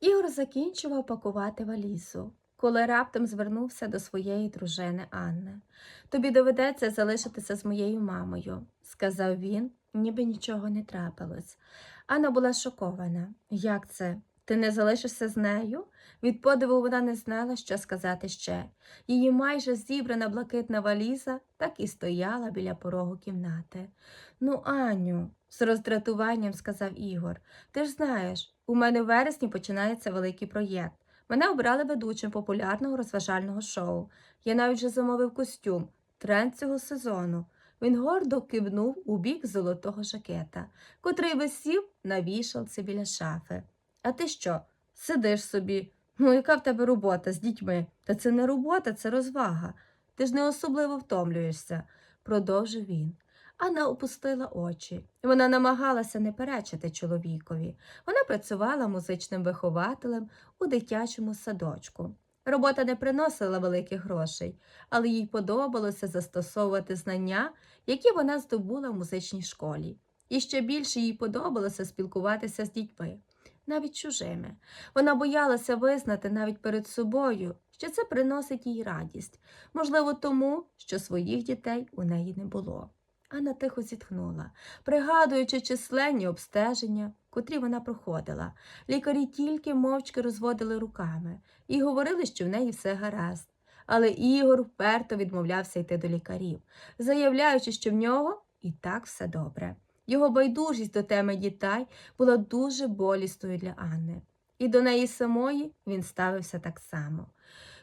Ігор закінчував пакувати валізу, коли раптом звернувся до своєї дружини Анни. Тобі доведеться залишитися з моєю мамою, сказав він, ніби нічого не трапилось. Анна була шокована. Як це? Ти не залишишся з нею? Від подиву вона не знала, що сказати ще. Її майже зібрана блакитна валіза так і стояла біля порогу кімнати. Ну, Аню, з роздратуванням сказав Ігор, ти ж знаєш, у мене в вересні починається великий проєкт. Мене обрали ведучим популярного розважального шоу. Я навіть вже замовив костюм, тренд цього сезону. Він гордо кивнув у бік золотого жакета, котрий висів на вішалці біля шафи. А ти що? Сидиш собі? Ну, яка в тебе робота з дітьми? Та це не робота, це розвага. Ти ж не особливо втомлюєшся, продовжив він. Анна опустила очі. Вона намагалася не перечити чоловікові. Вона працювала музичним вихователем у дитячому садочку. Робота не приносила великих грошей, але їй подобалося застосовувати знання, які вона здобула в музичній школі. І ще більше їй подобалося спілкуватися з дітьми, навіть чужими. Вона боялася визнати навіть перед собою, що це приносить їй радість, можливо, тому, що своїх дітей у неї не було. Анна тихо зітхнула, пригадуючи численні обстеження, котрі вона проходила. Лікарі тільки мовчки розводили руками і говорили, що в неї все гаразд. Але Ігор вперто відмовлявся йти до лікарів, заявляючи, що в нього і так все добре. Його байдужість до теми дітей була дуже болісною для Анни, і до неї самої він ставився так само.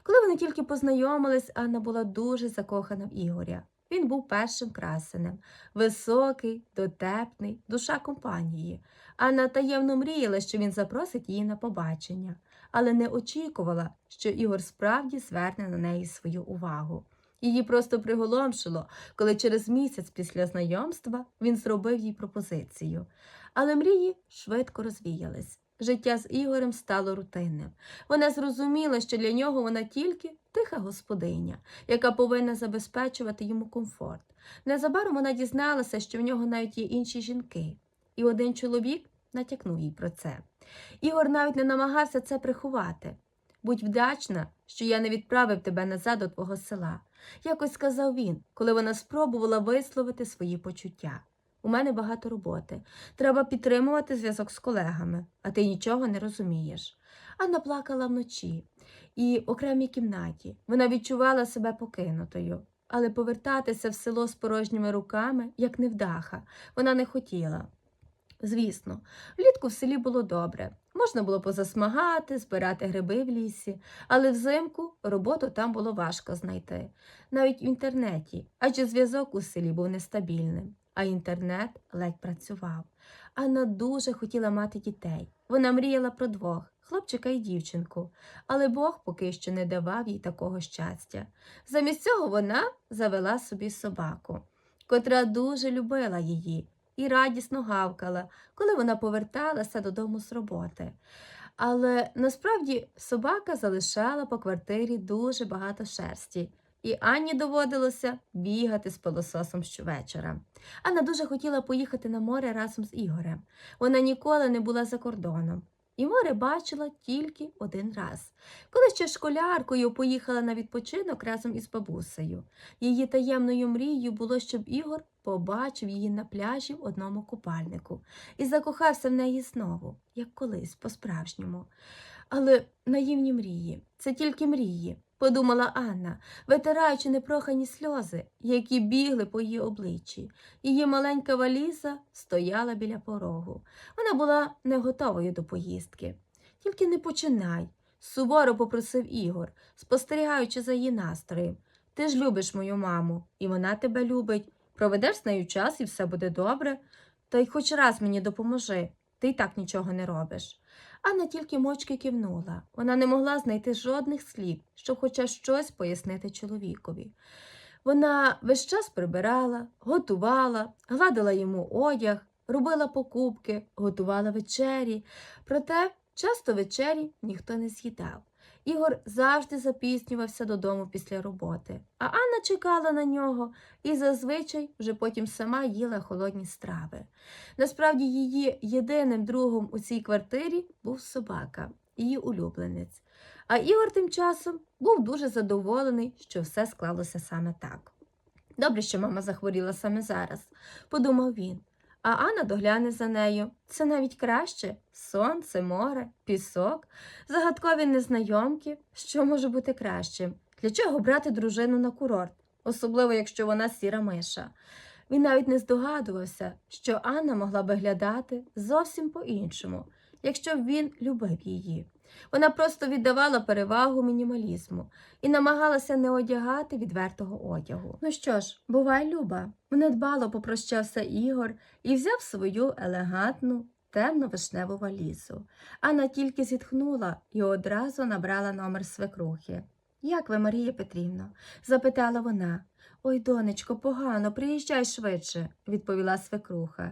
Коли вони тільки познайомились, Анна була дуже закохана в Ігоря. Він був першим красенем, високий, дотепний, душа компанії. Анна таємно мріяла, що він запросить її на побачення, але не очікувала, що Ігор справді зверне на неї свою увагу. Її просто приголомшило, коли через місяць після знайомства він зробив їй пропозицію. Але мрії швидко розвіялись. Життя з Ігорем стало рутинним. Вона зрозуміла, що для нього вона тільки тиха господиня, яка повинна забезпечувати йому комфорт. Незабаром вона дізналася, що в нього навіть є інші жінки, і один чоловік натякнув їй про це. Ігор навіть не намагався це приховати. Будь вдячна, що я не відправив тебе назад до твого села, якось сказав він, коли вона спробувала висловити свої почуття. У мене багато роботи. Треба підтримувати зв'язок з колегами, а ти нічого не розумієш. Анна плакала вночі і в окремій кімнаті. Вона відчувала себе покинутою, але повертатися в село з порожніми руками, як невдаха, вона не хотіла. Звісно, влітку в селі було добре. Можна було позасмагати, збирати гриби в лісі, але взимку роботу там було важко знайти, навіть в інтернеті, адже зв'язок у селі був нестабільним, а інтернет ледь працював. Анна дуже хотіла мати дітей. Вона мріяла про двох хлопчика і дівчинку, але Бог поки що не давав їй такого щастя. Замість цього вона завела собі собаку, котра дуже любила її і радісно гавкала, коли вона поверталася додому з роботи. Але насправді собака залишала по квартирі дуже багато шерсті, і Анні доводилося бігати з пилососом щовечора. Анна дуже хотіла поїхати на море разом з Ігорем. Вона ніколи не була за кордоном. І море бачила тільки один раз, коли ще школяркою поїхала на відпочинок разом із бабусею. Її таємною мрією було, щоб Ігор побачив її на пляжі в одному купальнику і закохався в неї знову, як колись, по-справжньому. Але наївні мрії це тільки мрії, подумала Анна, витираючи непрохані сльози, які бігли по її обличчі. Її маленька валіза стояла біля порогу. Вона була не готовою до поїздки. Тільки не починай, суворо попросив Ігор, спостерігаючи за її настроєм. Ти ж любиш мою маму, і вона тебе любить. Проведеш з нею час і все буде добре. Та й хоч раз мені допоможи, ти й так нічого не робиш. Анна тільки мочки кивнула. Вона не могла знайти жодних слів, щоб хоча щось пояснити чоловікові. Вона весь час прибирала, готувала, гладила йому одяг, робила покупки, готувала вечері. Проте часто вечері ніхто не з'їдав. Ігор завжди запізнювався додому після роботи, а Анна чекала на нього і зазвичай вже потім сама їла холодні страви. Насправді, її єдиним другом у цій квартирі був собака. її улюбленець. А Ігор тим часом був дуже задоволений, що все склалося саме так. Добре, що мама захворіла саме зараз, подумав він. А Анна догляне за нею. Це навіть краще сонце, море, пісок, загадкові незнайомки. Що може бути кращим? Для чого брати дружину на курорт, особливо якщо вона сіра миша? Він навіть не здогадувався, що Анна могла би глядати зовсім по-іншому, якщо б він любив її. Вона просто віддавала перевагу мінімалізму і намагалася не одягати відвертого одягу. Ну що ж, бувай, Люба. Недбало попрощався Ігор і взяв свою елегантну темно-вишневу валізу. Анна тільки зітхнула і одразу набрала номер свекрухи. Як ви, Марія Петрівно? запитала вона. Ой, донечко, погано, приїжджай швидше, відповіла свекруха.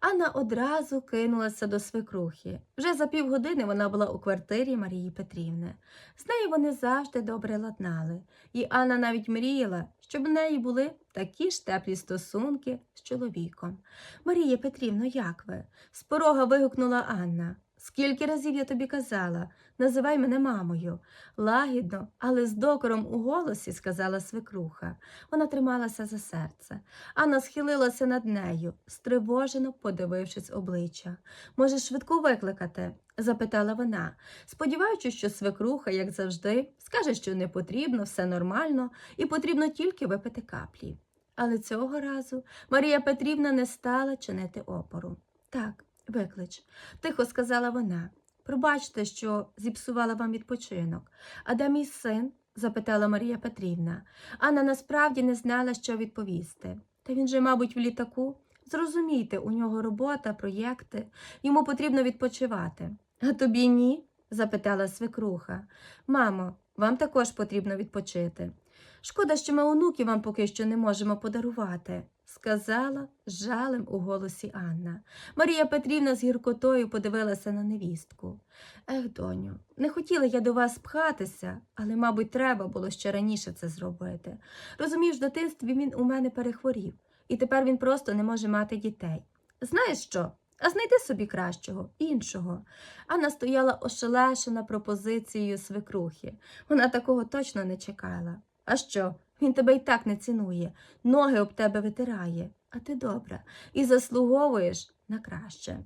Анна одразу кинулася до свекрухи. Вже за півгодини вона була у квартирі Марії Петрівни. З нею вони завжди добре ладнали, і Анна навіть мріяла, щоб в неї були такі ж теплі стосунки з чоловіком. Марія Петрівно, як ви? з порога вигукнула Анна. Скільки разів я тобі казала, називай мене мамою. Лагідно, але з докором у голосі сказала свекруха. Вона трималася за серце. Анна схилилася над нею, стривожено подивившись обличчя. Може, швидку викликати? запитала вона, сподіваючись, що свекруха, як завжди, скаже, що не потрібно, все нормально, і потрібно тільки випити каплі. Але цього разу Марія Петрівна не стала чинити опору. Так, виклич, тихо сказала вона. Пробачте, що зіпсувала вам відпочинок. А де мій син? запитала Марія Петрівна. Анна насправді не знала, що відповісти. Та він же, мабуть, в літаку. Зрозумійте, у нього робота, проєкти, йому потрібно відпочивати. А тобі ні? запитала свекруха. Мамо, вам також потрібно відпочити. Шкода, що ми онуки вам поки що не можемо подарувати, сказала жалем у голосі Анна. Марія Петрівна з гіркотою подивилася на невістку. Ех, доню, не хотіла я до вас пхатися, але, мабуть, треба було ще раніше це зробити. Розумієш, в дитинстві він у мене перехворів, і тепер він просто не може мати дітей. Знаєш що? А знайди собі кращого, іншого. Анна стояла ошелешена пропозицією свекрухи. Вона такого точно не чекала. А що? Він тебе й так не цінує, ноги об тебе витирає, а ти добра і заслуговуєш на краще.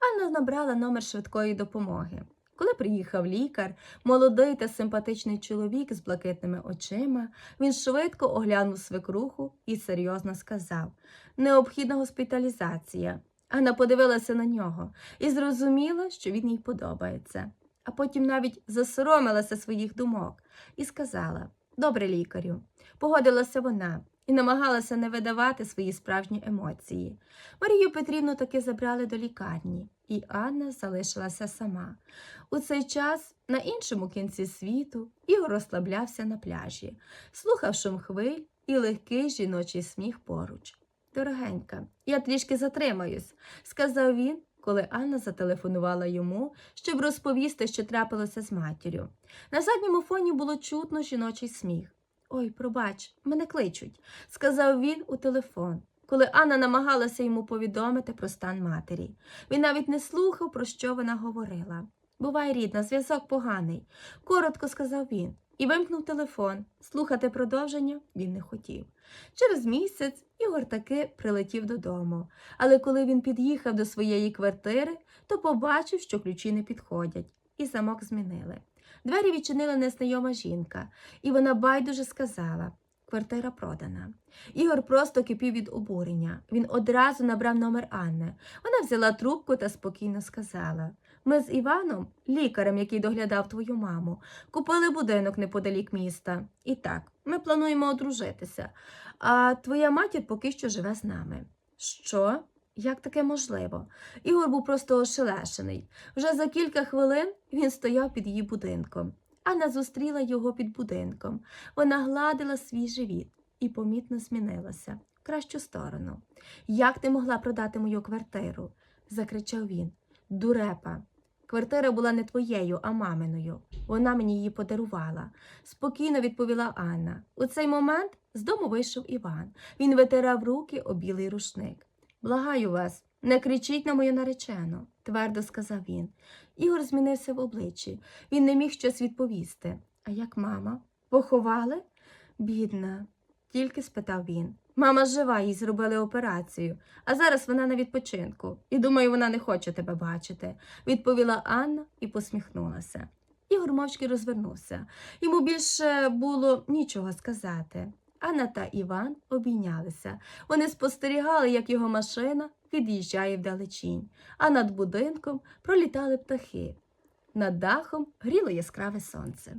Анна набрала номер швидкої допомоги. Коли приїхав лікар, молодий та симпатичний чоловік з блакитними очима, він швидко оглянув свекруху і серйозно сказав необхідна госпіталізація. Анна подивилася на нього і зрозуміла, що він їй подобається. А потім навіть засоромилася своїх думок і сказала Добре, лікарю. Погодилася вона і намагалася не видавати свої справжні емоції. Марію Петрівну таки забрали до лікарні, і Анна залишилася сама. У цей час на іншому кінці світу Ігор розслаблявся на пляжі, слухав шум хвиль і легкий жіночий сміх поруч. Дорогенька, я трішки затримаюсь, сказав він, коли Анна зателефонувала йому, щоб розповісти, що трапилося з матір'ю. На задньому фоні було чутно жіночий сміх. Ой, пробач, мене кличуть, сказав він у телефон, коли Анна намагалася йому повідомити про стан матері. Він навіть не слухав, про що вона говорила. Бувай, рідна, зв'язок поганий, коротко сказав він, і вимкнув телефон. Слухати продовження він не хотів. Через місяць Ігор таки прилетів додому, але коли він під'їхав до своєї квартири, то побачив, що ключі не підходять, і замок змінили. Двері відчинила незнайома жінка, і вона байдуже сказала квартира продана. Ігор просто кипів від обурення. Він одразу набрав номер Анни. Вона взяла трубку та спокійно сказала Ми з Іваном, лікарем, який доглядав твою маму, купили будинок неподалік міста. І так, ми плануємо одружитися, а твоя матір поки що живе з нами. Що? Як таке можливо? Ігор був просто ошелешений. Вже за кілька хвилин він стояв під її будинком. Анна зустріла його під будинком. Вона гладила свій живіт і помітно змінилася в кращу сторону. Як ти могла продати мою квартиру? закричав він. Дурепа. Квартира була не твоєю, а маминою. Вона мені її подарувала, спокійно відповіла Анна. У цей момент з дому вийшов Іван. Він витирав руки об білий рушник. Благаю вас, не кричіть на мою наречену, твердо сказав він. Ігор змінився в обличчі. Він не міг щось відповісти. А як мама? Поховали? Бідна, тільки спитав він. Мама жива, їй зробили операцію, а зараз вона на відпочинку. І думаю, вона не хоче тебе бачити, відповіла Анна і посміхнулася. Ігор мовчки розвернувся. Йому більше було нічого сказати. Анна та Іван обійнялися. Вони спостерігали, як його машина від'їжджає вдалечінь, а над будинком пролітали птахи. Над дахом гріло яскраве сонце.